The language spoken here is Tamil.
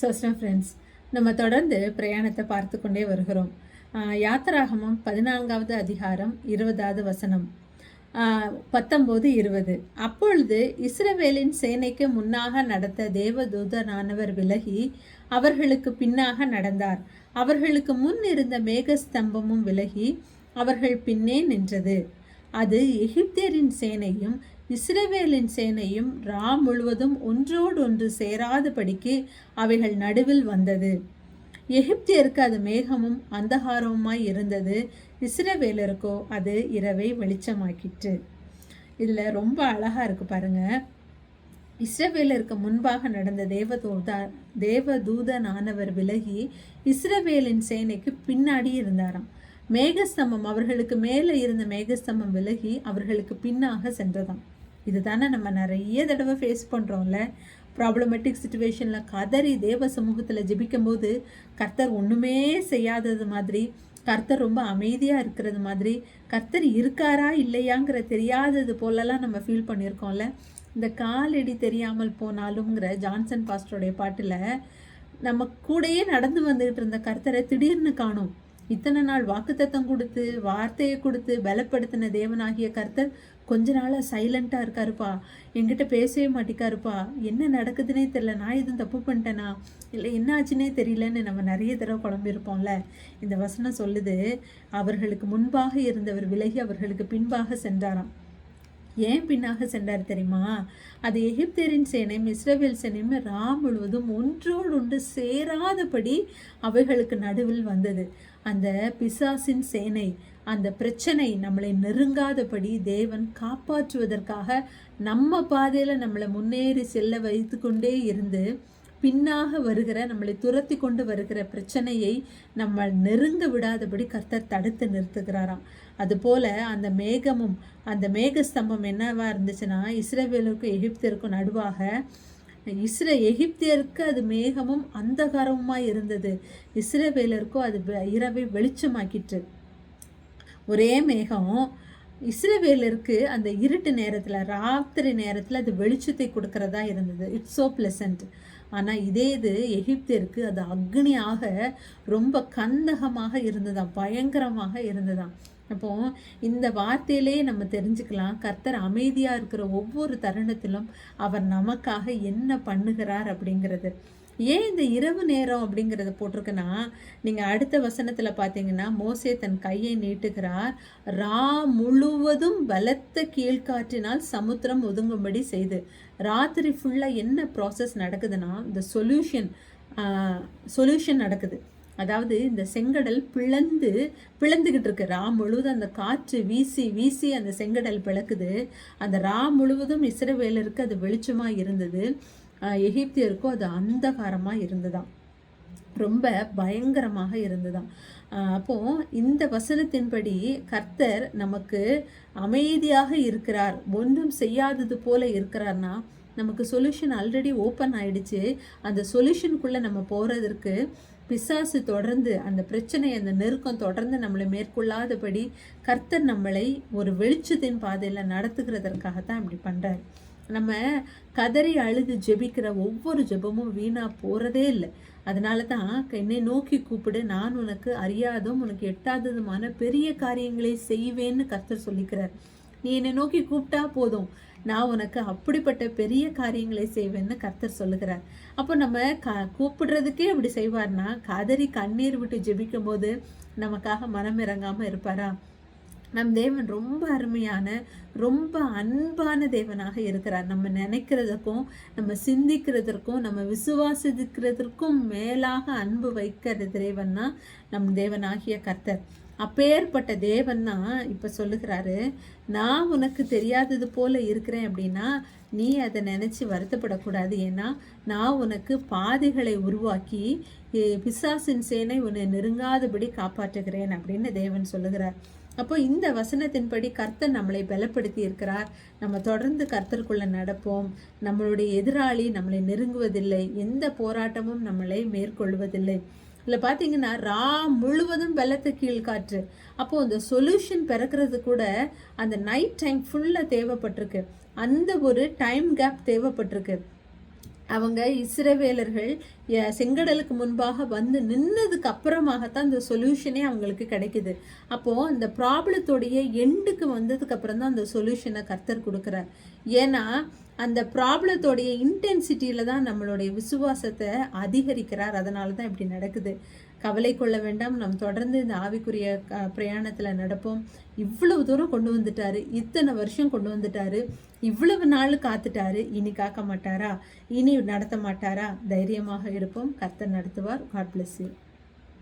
சோஸ்டம் ஃப்ரெண்ட்ஸ் நம்ம தொடர்ந்து பிரயாணத்தை பார்த்து கொண்டே வருகிறோம் யாத்திராகமம் பதினான்காவது அதிகாரம் இருபதாவது வசனம். பத்தொம்போது இருபது. அப்பொழுது இஸ்ரவேலின் சேனைக்கு முன்னாக நடத்த தேவதூதனானவர் விலகி அவர்களுக்கு பின்னாக நடந்தார். அவர்களுக்கு முன் இருந்த மேகஸ்தம்பமும் விலகி அவர்கள் பின்னே நின்றது. அது எகிப்தியரின் சேனையும் இஸ்ரவேலின் சேனையும் ரா முழுவதும் ஒன்றோடு ஒன்று சேராதபடிக்கு அவைகள் நடுவில் வந்தது. எகிப்தியருக்கு அது மேகமும் அந்தகாரமுமாய் இருந்தது. இஸ்ரவேலருக்கோ அது இரவை வெளிச்சமாக்கிற்று. இதில் ரொம்ப அழகா இருக்கு பாருங்க. இஸ்ரவேலருக்கு முன்பாக நடந்த தேவதூதா தேவதூதனானவர் விலகி இஸ்ரவேலின் சேனைக்கு பின்னாடி இருந்தாராம். மேகஸ்தம்பம் அவர்களுக்கு மேலே இருந்த மேகஸ்தம்பம் விலகி அவர்களுக்கு பின்னாக சென்றதாம். இதுதானே நம்ம நிறைய தடவை ஃபேஸ் பண்ணுறோம்ல ப்ராப்ளமேட்டிக் சுச்சுவேஷனில் கதறி தேவ சமூகத்தில் ஜெபிக்கும் போது கர்த்தர் ஒன்றுமே செய்யாதது மாதிரி கர்த்தர் ரொம்ப அமைதியாக இருக்கிறது மாதிரி கர்த்தர் இருக்காரா இல்லையாங்கிற தெரியாதது போலலாம் நம்ம ஃபீல் பண்ணியிருக்கோம்ல. இந்த காலடி தெரியாமல் போனாலும்ங்கிற ஜான்சன் பாஸ்டருடைய பாட்டில் நம்ம கூடயே நடந்து வந்துகிட்டு இருந்த கர்த்தரை திடீர்னு காணும். இத்தனை நாள் வாக்குத்தத்தம் கொடுத்து வார்த்தையை கொடுத்து பலப்படுத்தின தேவனாகிய கர்த்தர் கொஞ்ச நாளாக சைலண்ட்டாக இருக்காருப்பா. என்கிட்ட பேசவே மாட்டேக்காருப்பா. என்ன நடக்குதுன்னே தெரில நான் எதுவும் தப்பு பண்ணிட்டேனா? இல்லை என்ன ஆச்சுன்னே தெரியலன்னு நம்ம நிறைய தடவை குழம்பியிருப்போம்ல. இந்த வசனம் சொல்லுது அவர்களுக்கு முன்பாக இருந்தவர் விலகி அவர்களுக்கு பின்பாக சென்றாராம். ஏன் பின்னாக சென்றார் தெரியுமா? அது எகிப்தியரின் சேனையும் இஸ்ரேவேல் சேனையும் ரா முழுவதும் ஒன்றோடு ஒன்று சேராதபடி அவைகளுக்கு நடுவில் வந்தது. அந்த பிசாசின் சேனை அந்த பிரச்சனை நம்மளை நெருங்காதபடி தேவன் காப்பாற்றுவதற்காக நம்ம பாதையில் நம்மளை முன்னேறி செல்ல வைத்து கொண்டே இருந்து பின்னாக வருகிற நம்மளை துரத்தி கொண்டு வருகிற பிரச்சனையை நம்ம நெருங்க விடாதபடி கர்த்தர் தடுத்து நிறுத்துகிறாராம். அதுபோல அந்த மேகமும் அந்த மேகஸ்தம்பம் என்னவா இருந்துச்சுன்னா இஸ்ரேவேலுக்கும் எகிப்தியருக்கும் நடுவாக இஸ்ர எகிப்தியருக்கு அது மேகமும் அந்தகாரமுமாய் இருந்தது. இஸ்ரேவேலருக்கும் அது வெ- இரவை வெளிச்சமாக்கிட்டு ஒரே மேகம் இஸ்ரவேலருக்கு அந்த இருட்டு நேரத்தில் ராத்திரி நேரத்தில் அது வெளிச்சத்தை கொடுக்கறதா இருந்தது. இட்ஸ் ஸோ பிளசன்ட் ஆனால் இதே இது எகிப்தியருக்கு அது அக்னியாக ரொம்ப கந்தகமாக இருந்ததாம் பயங்கரமாக இருந்ததாம் அப்போ இந்த வார்த்தையிலே நம்ம தெரிஞ்சுக்கலாம் கர்த்தர் அமைதியாக இருக்கிற ஒவ்வொரு தருணத்திலும் அவர் நமக்காக என்ன பண்ணுகிறார் அப்படிங்கிறது. ஏன் இந்த இரவு நேரம் அப்படிங்கிறத போட்டிருக்குன்னா நீங்கள் அடுத்த வசனத்தில் பார்த்தீங்கன்னா மோசே தன் கையை நீட்டுகிறார். ரா முழுவதும் பலத்த கீழ்காற்றினால் சமுத்திரம் ஒதுங்கும்படி செய்து. ராத்திரி ஃபுல்லாக என்ன ப்ராசஸ் நடக்குதுன்னா இந்த சொல்யூஷன் சொல்யூஷன் நடக்குது. அதாவது இந்த செங்கடல் பிளந்து பிளந்துக்கிட்டு இருக்கு. ரா முழுவதும் அந்த காற்று வீசி வீசி அந்த செங்கடல் பிளக்குது. அந்த ரா முழுவதும் இஸ்ரவேலருக்கு அது வெளிச்சமாக இருந்தது. எகிப்தியருக்கும் அது அந்தகாரமாக இருந்ததாம் ரொம்ப பயங்கரமாக இருந்ததாம் அப்போது இந்த வசனத்தின்படி கர்த்தர் நமக்கு அமைதியாக இருக்கிறார். ஒன்றும் செய்யாதது போல இருக்கிறார்னா நமக்கு சொல்யூஷன் ஆல்ரெடி ஓப்பன் ஆயிடுச்சு. அந்த சொல்யூஷனுக்குள்ளே நம்ம போகிறதற்கு பிசாசு தொடர்ந்து அந்த பிரச்சனை அந்த நெருக்கம் தொடர்ந்து நம்மளை மேற்கொள்ளாதபடி கர்த்தர் நம்மளை ஒரு வெளிச்சத்தின் பாதையில் நடத்துகிறதற்காக தான் இப்படி பண்ணுறார் நம்ம கதறி அழுது ஜெபிக்கிற ஒவ்வொரு ஜெபமும் வீணாக போகிறதே இல்லை. அதனால தான் என்னை நோக்கி கூப்பிடு நான் உனக்கு அறியாதும் உனக்கு எட்டாததுமான பெரிய காரியங்களை செய்வேன்னு கர்த்தர் சொல்லிக்கிறார். நீ என்னை நோக்கி கூப்பிட்டா போதும். நான் உனக்கு அப்படிப்பட்ட பெரிய காரியங்களை செய்வேன்னு கர்த்தர் சொல்லுகிறார். அப்போ நம்ம க கூப்பிடுறதுக்கே அப்படி செய்வார்னா கதறி கண்ணீர் விட்டு ஜெபிக்கும் போது நமக்காக மனம் இறங்காமல் இருப்பாரா? நம் தேவன் ரொம்ப அருமையான ரொம்ப அன்பான தேவனாக இருக்கிறார். நம்ம நினைக்கிறதுக்கும் நம்ம சிந்திக்கிறதற்கும் நம்ம விசுவாசிக்கிறதற்கும் மேலாக அன்பு வைக்கிற தேவன் தான் நம் தேவனாகிய கர்த்தர். அப்பேற்பட்ட தேவன் தான் இப்போ சொல்லுகிறாரு நான் உனக்கு தெரியாதது போல இருக்கிறேன் அப்படின்னா நீ அதை நினச்சி வருத்தப்படக்கூடாது. ஏன்னா நான் உனக்கு பாதைகளை உருவாக்கி பிசாசின் சேனை உன்னை நெருங்காதபடி காப்பாற்றுகிறேன் அப்படின்னு தேவன் சொல்லுகிறார். அப்போ இந்த வசனத்தின்படி கர்த்தர் நம்மளை பலப்படுத்தி இருக்கிறார். நம்ம தொடர்ந்து கர்த்தருக்குள்ள நடப்போம். நம்மளுடைய எதிராளி நம்மளை நெருங்குவதில்லை. எந்த போராட்டமும் நம்மளை மேற்கொள்வதில்லை. இதில் பார்த்தீங்கன்னா ரா முழுவதும் வெள்ளத்து கீழ் காற்று. அப்போது அந்த சொல்யூஷன் பிறக்கிறது கூட அந்த நைட் டைம் ஃபுல்லாக தேவைப்பட்டிருக்கு. அந்த ஒரு டைம் கேப் தேவைப்பட்டிருக்கு. அவங்க இஸ்ரவேலர்கள் செங்கடலுக்கு முன்பாக வந்து நின்னதுக்கு அப்புறமாகத்தான் இந்த சொல்யூஷனே அவங்களுக்கு கிடைக்குது. அப்போது அந்த ப்ராப்ளத்தோடைய எண்டுக்கு வந்ததுக்கு அப்புறம் தான் அந்த சொல்யூஷனை கர்த்தர் கொடுக்குறார். ஏன்னா அந்த ப்ராப்ளத்தோடைய இன்டென்சிட்டியில் தான் நம்மளுடைய விசுவாசத்தை அதிகரிக்கிறார். அதனால தான் இப்படி நடக்குது. கவலை கொள்ள வேண்டாம். நாம் தொடர்ந்து இந்த ஆவிக்குரிய க பிரயாணத்தில் நடப்போம். இவ்வளவு தூரம் கொண்டு வந்துட்டாரு. இத்தனை வருஷம் கொண்டு வந்துட்டாரு. இவ்வளவு நாள் காத்துட்டாரு. இனி காக்க மாட்டாரா? இனி நடத்த மாட்டாரா? தைரியமாக இருப்போம். கர்த்தர் நடத்துவார். God bless you